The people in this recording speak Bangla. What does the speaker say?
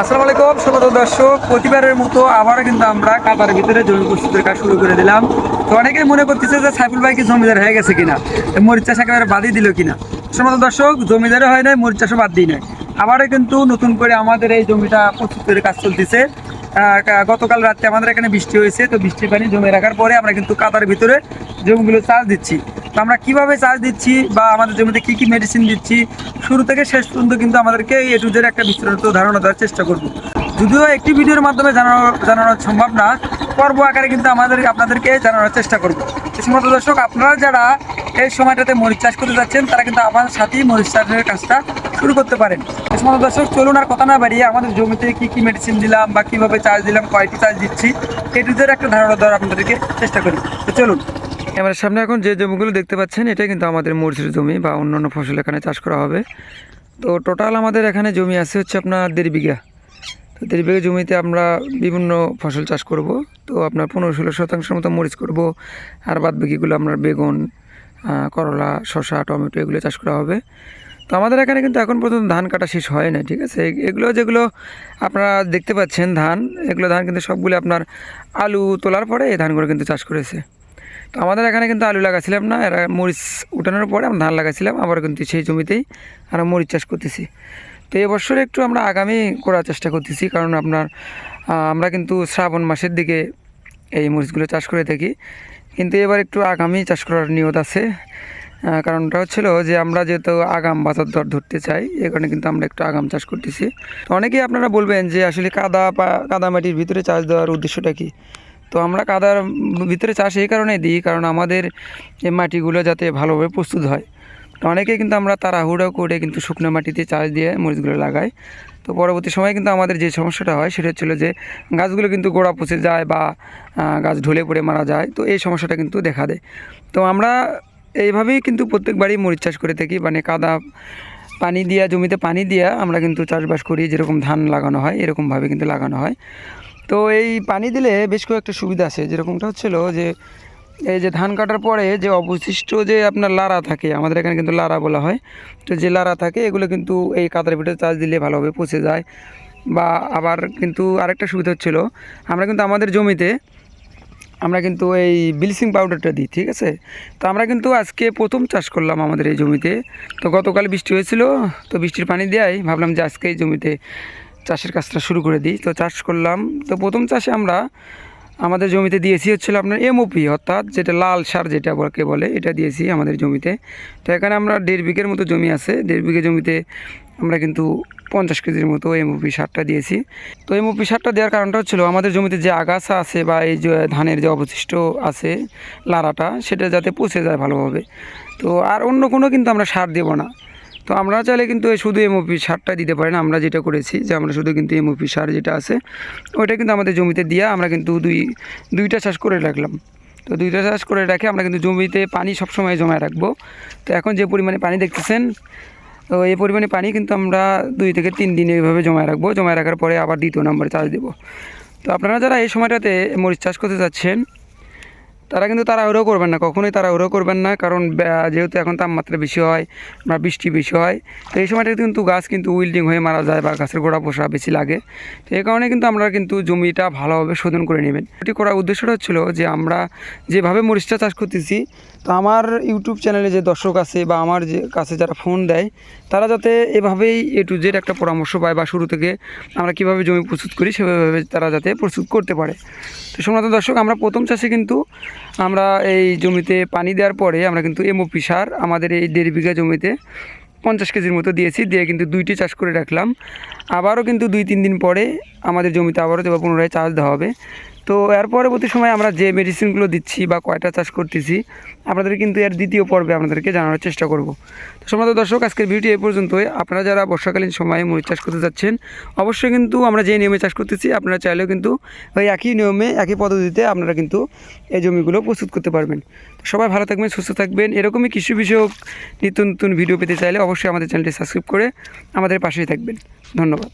আসসালামু আলাইকুম স্বাগত দর্শক। প্রতিবারের মতো আবারও কিন্তু আমরা কাতার ভিতরে জমি প্রস্তুতের কাজ শুরু করে দিলাম। তো অনেকেই মনে করতেছে যে সাইফুল ভাই কি জমিদার হয়ে গেছে কিনা? চাষ একেবারে বাদই দিল কিনা? সমস্ত দর্শক, জমিদারও হয় নাই, মরিচ চাষও বাদ দিই নাই। আবারও কিন্তু নতুন করে আমাদের এই জমিটা প্রস্তুতের কাজ চলতেছে। গতকাল রাতে আমাদের এখানে বৃষ্টি হয়েছে, তো বৃষ্টির পানি জমে রাখার পরে আমরা কিন্তু কাতার ভিতরে জমিগুলো চাষ দিচ্ছি। আমরা কীভাবে চাষ দিচ্ছি বা আমাদের জমিতে কি কি মেডিসিন দিচ্ছি, শুরু থেকে শেষ পর্যন্ত কিন্তু আমাদেরকে এই এটুজের একটা বিস্তারিত ধারণা দেওয়ার চেষ্টা করব। যদিও একটি ভিডিওর মাধ্যমে জানানো জানানো সম্ভব না, পর্ব আকারে কিন্তু আমাদের, আপনাদেরকে জানানোর চেষ্টা করব। সমস্ত দর্শক, আপনারা যারা এই সময়টাতে মরিচ চাষ করতে যাচ্ছেন, তারা কিন্তু আমাদের সাথেই মরিচ চাষের কাজটা শুরু করতে পারেন। সমস্ত দর্শক, চলুন আর কথা না বাড়িয়ে আমাদের জমিতে কি কি মেডিসিন দিলাম বা কীভাবে চার্জ দিলাম, কয়টি চার্জ দিচ্ছি এটুজের একটা ধারণা দেওয়ার আপনাদেরকে চেষ্টা করি। তো চলুন। আমার সামনে এখন যে জমিগুলো দেখতে পাচ্ছেন, এটা কিন্তু আমাদের মরিচের জমি বা অন্যান্য ফসল এখানে চাষ করা হবে। তো টোটাল আমাদের এখানে জমি আছে হচ্ছে আপনার দেড় বিঘা। তো দেড় বিঘা জমিতে আমরা বিভিন্ন ফসল চাষ করব। তো আপনার পনেরো ষোলো শতাংশের মতো মরিচ করব। আর বাদ বাকিগুলো আপনার বেগুন করলা, শসা, টমেটো এগুলো চাষ করা হবে। তো আমাদের এখানে কিন্তু এখন পর্যন্ত ধান কাটা শেষ হয় না ঠিক আছে? এগুলো যেগুলো আপনারা দেখতে পাচ্ছেন ধান, এগুলো ধান কিন্তু সবগুলো আপনার আলু তোলার পরে এই ধানগুলো কিন্তু চাষ করেছে। তো আমাদের এখানে কিন্তু আলু লাগাছিলাম না, এরা মরিচ উঠানোর পরে আমরা ধান লাগাছিলাম, আবার কিন্তু সেই জমিতেই আমরা মরিচ চাষ করতেছি। তো এবছর একটু আমরা আগামী করার চেষ্টা করতেছি, কারণ আপনার আমরা কিন্তু শ্রাবণ মাসের দিকে এই মরিচগুলো চাষ করে থাকি। কিন্তু এবার একটু আগামী চাষ করার নিয়ত আছে কারণটা হচ্ছিল যে আমরা যেহেতু আগাম বাজার দর ধরতে চাই, এ কারণে কিন্তু আমরা একটু আগাম চাষ করতেছি। তো অনেকেই আপনারা বলবেন যে আসলে কাদা পা, কাদা মাটির ভিতরে চাষ দেওয়ার উদ্দেশ্যটা কি? তো আমরা কাদার ভিতরে চাষ এই কারণে দিই, কারণ আমাদের এই মাটিগুলো যাতে ভালোভাবে প্রস্তুত হয়। তো অনেকেই কিন্তু আমরা তাড়াহুড়ো করে কিন্তু শুকনো মাটিতে চাষ দিয়ে মরিচগুলো লাগাই। তো পরবর্তী সময়ে কিন্তু আমাদের যে সমস্যাটা হয় সেটা হচ্ছিল যে গাছগুলো কিন্তু গোড়া পচে যায় বা গাছ ঢলে পড়ে মারা যায়, তো এই সমস্যাটা কিন্তু দেখা দেয়। তো আমরা এইভাবেই কিন্তু প্রত্যেকবারই মরিচ চাষ করে থাকি মানে কাদা পানি দিয়া, জমিতে পানি দিয়া আমরা কিন্তু চাষবাস করি, যেরকম ধান লাগানো হয়, এরকমভাবে কিন্তু লাগানো হয়। তো এই পানি দিলে বেশ কয়েকটা সুবিধা আছে। যেরকমটা হচ্ছিল যে, এই যে ধান কাটার পরে যে অবশিষ্ট যে আপনার লারা থাকে, আমাদের এখানে কিন্তু লারা বলা হয়, তো যে লারা থাকে, এগুলো কিন্তু এই কাতার ভিতরে চাষ দিলে ভালোভাবে পচে যায়। বা আবার কিন্তু আরেকটা সুবিধা হচ্ছিল, আমরা কিন্তু আমাদের জমিতে, আমরা কিন্তু এই ব্লিচিং পাউডারটা দিই, ঠিক আছে? তো আমরা কিন্তু আজকে প্রথম চাষ করলাম আমাদের এই জমিতে। তো গতকাল বৃষ্টি হয়েছিল, তো বৃষ্টির পানি দেওয়াই ভাবলাম যে আজকে এই জমিতে চাষের কাজটা শুরু করে দিই। তো চাষ করলাম। তো প্রথম চাষে আমরা আমাদের জমিতে দিয়েছি হচ্ছিল আপনার এমওপি অর্থাৎ যেটা লাল সার যেটা বলকে বলে, এটা দিয়েছি আমাদের জমিতে। তো এখানে আমরা দেড় বিঘের মতো জমি আছে। দেড় বিঘে জমিতে আমরা কিন্তু পঞ্চাশ কেজির মতো এমওপি সারটা দিয়েছি। তো এমওপি সারটা দেওয়ার কারণটা হচ্ছিল আমাদের জমিতে যে আগাছা আছে বা এই যে ধানের যে অবশিষ্ট আছে লারাটা, সেটা যাতে পচে যায় ভালোভাবে। তো আর অন্য কোনো কিন্তু আমরা সার দেবো না। তো আমরা চাইলে কিন্তু শুধু এমওপি সারটা দিতে পারি না, আমরা যেটা করেছি যে আমরা শুধু কিন্তু এমওপি সার যেটা আছে, ওইটা কিন্তু আমাদের জমিতে দিয়ে আমরা কিন্তু দুই, দুইটা চাষ করে রাখলাম। তো দুইটা চাষ করে রাখে আমরা কিন্তু জমিতে পানি সবসময় জমায় রাখব। তো এখন যে পরিমাণে পানি দেখতেছেন, তো এই পরিমাণে পানি কিন্তু আমরা দুই থেকে তিন দিন এইভাবে জমায় রাখব। জমায় রাখার পরে আবার দ্বিতীয় নম্বরে চাষ দেবো। তো আপনারা যারা এই সময়টাতে মরিচ চাষ করতে যাচ্ছেন তারা কিন্তু তাড়াহুড়ো করবেন না, কখনোই তাড়াহুড়ো করবেন না, কারণ যেহেতু এখন তাপমাত্রা বেশি হয়, বা বৃষ্টি বেশি হয়, তো এই সময়টা কিন্তু গাছ কিন্তু উইল্ডিং হয়ে মারা যায় বা গাছের গোড়া পোষা বেশি লাগে। তো এই কারণে কিন্তু আমরা কিন্তু জমিটা ভালোভাবে শোধন করে নেবেন। এটি করার উদ্দেশ্যটা হচ্ছিল যে আমরা যেভাবে মরিচটা চাষ করতেছি, তো আমার ইউটিউব চ্যানেলে যে দর্শক আছে বা আমার যে কাছে যারা ফোন দেয়, তারা যাতে এভাবেই এ টু জেড একটা পরামর্শ পায় বা শুরু থেকে আমরা কীভাবে জমি প্রস্তুত করি, সেভাবে তারা যাতে প্রস্তুত করতে পারে। তো সোমনাথ দর্শক, আমরা প্রথম চাষে কিন্তু আমরা এই জমিতে পানি দেওয়ার পরে আমরা কিন্তু এমওপি সার আমাদের এই দেড় বিঘা জমিতে পঞ্চাশ কেজির মতো দিয়েছি, দিয়ে কিন্তু দুইটি চাষ করে রাখলাম। আবারও কিন্তু দুই তিন দিন পরে আমাদের জমিতে আবারও দেবো পুনরায় চাষ দেওয়া হবে। তো এর পরবর্তী সময় আমরা যে মেডিসিনগুলো দিচ্ছি বা কয়টা চাষ করতেছি, আপনাদের কিন্তু এর দ্বিতীয় পর্বে আপনাদেরকে জানানোর চেষ্টা করব। তো সম্মানিত দর্শক, আজকের ভিডিও এই পর্যন্তই। আপনারা যারা বর্ষাকালীন সময়ে মরিচ চাষ করতে যাচ্ছেন, অবশ্যই কিন্তু আমরা যে নিয়মে চাষ করতেছি, আপনারা চাইলেও কিন্তু ওই একই নিয়মে, একই পদ্ধতিতে আপনারা কিন্তু এই জমিগুলো প্রস্তুত করতে পারবেন। তো সবাই ভালো থাকবেন, সুস্থ থাকবেন। এরকমই কৃষি বিষয়ক নিত্য নতুন ভিডিও পেতে চাইলে অবশ্যই আমাদের চ্যানেলটি সাবস্ক্রাইব করে আমাদের পাশেই থাকবেন। ধন্যবাদ।